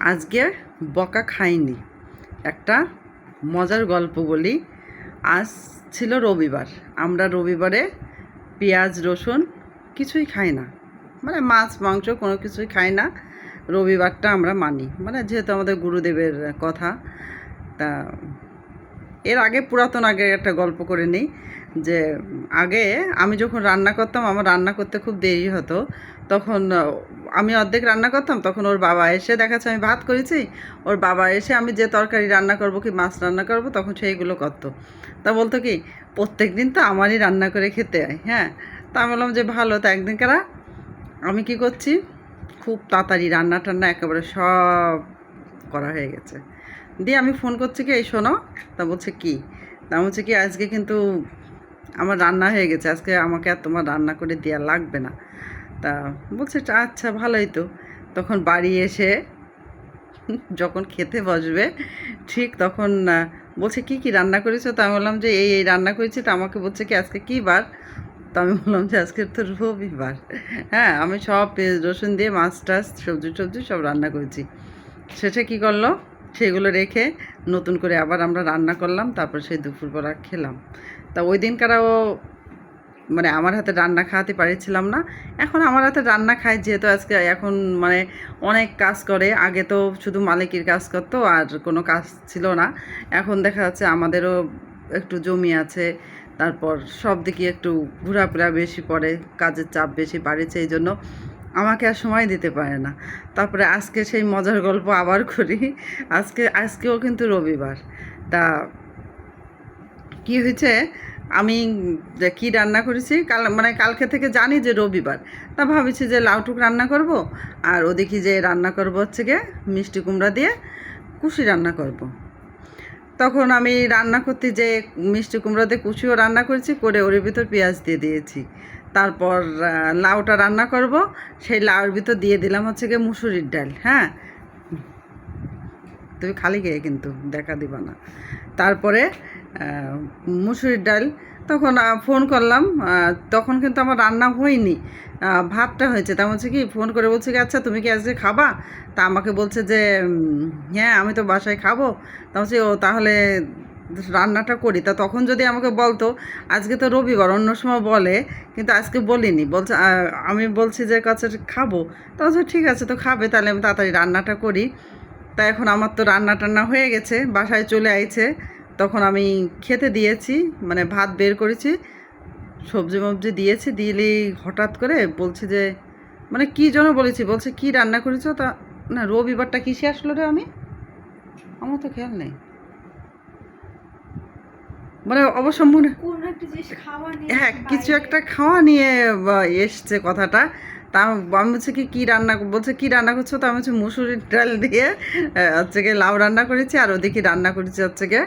আজকে বকা খাইনি। একটা মজার গল্প বলি। আজ ছিল রবিবার। আমরা রবিবারে পেঁয়াজ, রসুন কিছুই খাই না। মানে মাছ, মাংস কোনো কিছুই খাই না। রবিবারটা আমরা মানি। মানে যেহেতু আমাদের গুরুদেবের কথা, তা এর আগে পুরাতন আগে একটা গল্প করে নিই, যে আগে আমি যখন রান্না করতাম, আমার রান্না করতে খুব দেরি হতো। তখন আমি অর্ধেক রান্না করতাম, তখন ওর বাবা এসে দেখাচ্ছে, আমি ভাত করেছি? ওর বাবা এসে, আমি যে তরকারি রান্না করব কি, মাছ রান্না করব? তখন সেইগুলো করতো। তা বলতো কি, প্রত্যেক দিন তো আমারই রান্না করে খেতে হয়। হ্যাঁ তা আমি বললাম যে, ভালো, তা একদিন কারা? আমি কি করছি, খুব তাড়াতাড়ি রান্না টান্না একেবারে সব করা হয়ে গেছে। দিয়ে আমি ফোন করছি কি, এই শোনো। তা বলছে, কি? তা বলছে কি, আজকে কিন্তু আমার রান্না হয়ে গেছে। আজকে আমাকে আর তোমার রান্না করে দেওয়া লাগবে না। তা বলছে আচ্ছা ভালোই তো। তখন বাড়ি এসে যখন খেতে বসবে, ঠিক তখন বলছে, কি কি রান্না করেছ? তা আমি বললাম যে, এই এই রান্না করেছি। তা আমাকে বলছে কি, আজকে কী বার? তো আমি বললাম যে, আজকে তো রবিবার। হ্যাঁ আমি সব রসুন দিয়ে মাছ, টাছ, সবজি, টবজি সব রান্না করেছি। সেটা কি করল? সেগুলো রেখে নতুন করে আবার আমরা রান্না করলাম, তারপর সেই দুপুরবেলা খেলাম। তা ওই দিনকারও মানে আমার হাতে রান্না খাওয়াতে পারছিলাম না। এখন আমার হাতে রান্না খায় যেহেতু আজকে এখন মানে অনেক কাজ করে, আগে তো শুধু মালিকের কাজ করতো আর কোনো কাজ ছিল না। এখন দেখা যাচ্ছে আমাদেরও একটু জমি আছে, তারপর সব দিকে একটু ঘোরাফেরা বেশি পড়ে, কাজের চাপ বেশি বাড়িছে, এই জন্য আমাকে আর সময় দিতে পারে না। তারপরে আজকে সেই মজার গল্প আবার করি। আজকে, আজকেও কিন্তু রবিবার। তা কি হয়েছে? আমি কী রান্না করেছি? কাল মানে কালকে থেকে জানি যে রবিবার। তা ভাবেছি যে লাউটুক রান্না করব। আর ওদিকে যে রান্না করব হচ্ছে গিয়ে মিষ্টি কুমড়া দিয়ে কুশি রান্না করব। তখন আমি রান্না করতে যে মিষ্টি কুমড়া দিয়ে কুচিও রান্না করেছি, করে ওর ভিতর পেঁয়াজ দিয়ে দিয়েছি। তারপর লাউটা রান্না করব। সেই লাউর ভিতর দিয়ে দিলাম হচ্ছে গিয়ে মুসুরির ডাল হ্যাঁ? তুমি খালি গিয়ে কিন্তু দেখা দিবা না। তারপরে মুসুরির ডাল, তখন ফোন করলাম তখন কিন্তু আমার রান্না হয়নি। ভাতটা হয়েছে, তা বলছে কি, ফোন করে বলছে কি আচ্ছা তুমি কি আজকে খাবা? তা আমাকে বলছে যে হ্যাঁ আমি তো বাসায় খাব। তা বলছি, ও, তাহলে রান্নাটা করি, তা তখন যদি আমাকে বলতো, আজকে তো রবিবার, অন্য সময় বলে, কিন্তু আজকে বলিনি। বলছে আমি বলছি যে, কাছে খাব। তা ঠিক আছে, তো খাবে, তাহলে আমি তাড়াতাড়ি রান্নাটা করি। তা এখন আমার তো রান্না টান্না হয়ে গেছে, বাসায় চলে আইছে। তখন আমি খেতে দিয়েছি মানে ভাত বের করেছি, সবজি মবজি দিয়েছি দিলেই হঠাৎ করে বলছে যে মানে কি জন্য বলেছি, বলছে, কি রান্না করেছ? তা, না, রবিবারটা কিসে আসলো রে আমি? আমার তো খেয়াল নেই। মানে অবশ্য মনে হ্যাঁ কিছু একটা খাওয়া নিয়ে এসছে কথাটা। তা আমি বলছি কি কী রান্না বলছে কী রান্না করছ? তা আমি হচ্ছে মুসুরির ডাল দিয়ে হচ্ছে গিয়ে লাউ রান্না করেছি আর ওদিকে রান্না করেছি হচ্ছে গিয়ে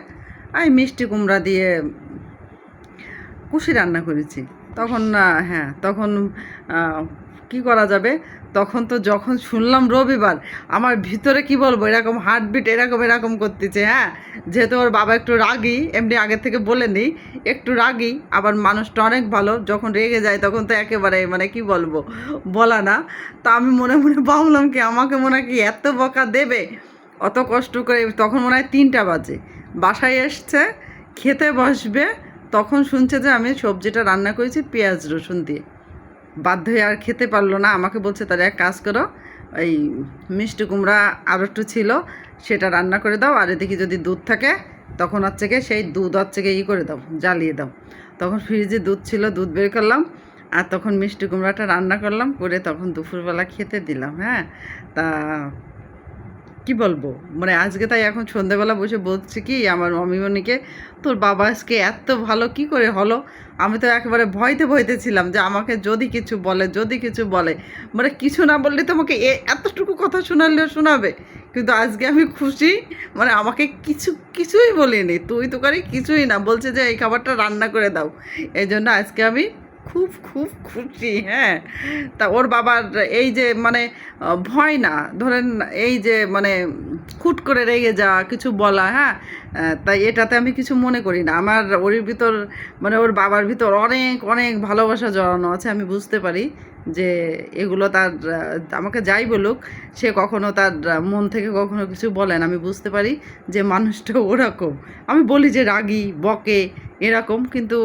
এই মিষ্টি কুমড়া দিয়ে কুশি রান্না করেছি। তখন হ্যাঁ তখন কি করা যাবে? তখন তো যখন শুনলাম রবিবার, আমার ভিতরে কি বলব, এরকম হার্টবিট এরকম এরকম করতেছে হ্যাঁ? যেহেতু ওর বাবা একটু রাগী, এমনি আগের থেকে বলে নিই, একটু রাগী, আবার মানুষটা অনেক ভালো, যখন রেগে যায় তখন তো একেবারে মানে কি বলব, বলা না। তা আমি মনে মনে ভাবলাম কি, আমাকে মনে কি এত বকা দেবে? অত কষ্ট করে, তখন মনে হয় তিনটা বাজে। বাসায় এসছে, খেতে বসবে, তখন শুনছে যে আমি সবজিটা রান্না করেছি, পেঁয়াজ রসুন দিয়ে। বাধ্য হয়ে আর খেতে পারল না। আমাকে বলছে, তাহলে এক কাজ করো এই মিষ্টি কুমড়া আর একটু ছিল, সেটা রান্না করে দাও, আর এদিকে যদি দুধ থাকে, তখন হচ্ছে গিয়ে সেই দুধ হচ্ছে গিয়ে ই করে দাও, জ্বালিয়ে দাও। তখন ফ্রিজে দুধ ছিল, দুধ বের করলাম, আর তখন মিষ্টি কুমড়াটা রান্না করলাম, করে তখন দুপুরবেলা খেতে দিলাম হ্যাঁ। তা কি বলব? মানে আজকে তাই এখন সন্ধ্যেবেলা বসে বলছি কি আমার মমিমণিকে, তোর বাবা আজকে এত ভালো, কি করে হলো? আমি তো একেবারে ভয়তে ভয়তে ছিলাম যে আমাকে যদি কিছু বলে, যদি কিছু বলে। মানে কিছু না বললে তো আমাকে এ এতটুকু কথা শোনালেও শোনাবে। কিন্তু আজকে আমি খুশি মানে আমাকে কিছু, কিছুই বলিনি। তুই তো করে কিছুই না, বলছে যে এই খাবারটা রান্না করে দাও। এই জন্য আজকে আমি খুব খুব খুশি হ্যাঁ। তা ওর বাবার এই যে মানে ভয় না, ধরেন এই যে মানে খুট করে রেগে যাওয়া, কিছু বলা হ্যাঁ তাই এটাতে আমি কিছু মনে করি না। আমার ওর ভিতর মানে ওর বাবার ভিতর অনেক অনেক ভালোবাসা জড়ানো আছে, আমি বুঝতে পারি যে এগুলো তার আমাকে যাই বলুক, সে কখনো তার মন থেকে কখনো কিছু বলেন আমি বুঝতে পারি যে মানুষটা ওরকম। আমি বলি যে রাগী, বকে, এরকম, কিন্তু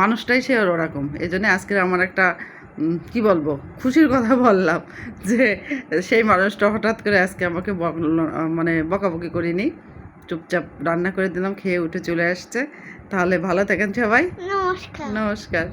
মানুষটাই সে ওরকম। এই জন্য আজকের আমার একটা কি বলব খুশির কথা বললাম যে সেই মানুষটা হঠাৎ করে আজকে আমাকে মানে বকাবকি করিনি। চুপচাপ রান্না করে দিলাম খেয়ে উঠে চলে আসছে। তাহলে ভালো থাকেন সবাই। নমস্কার। নমস্কার।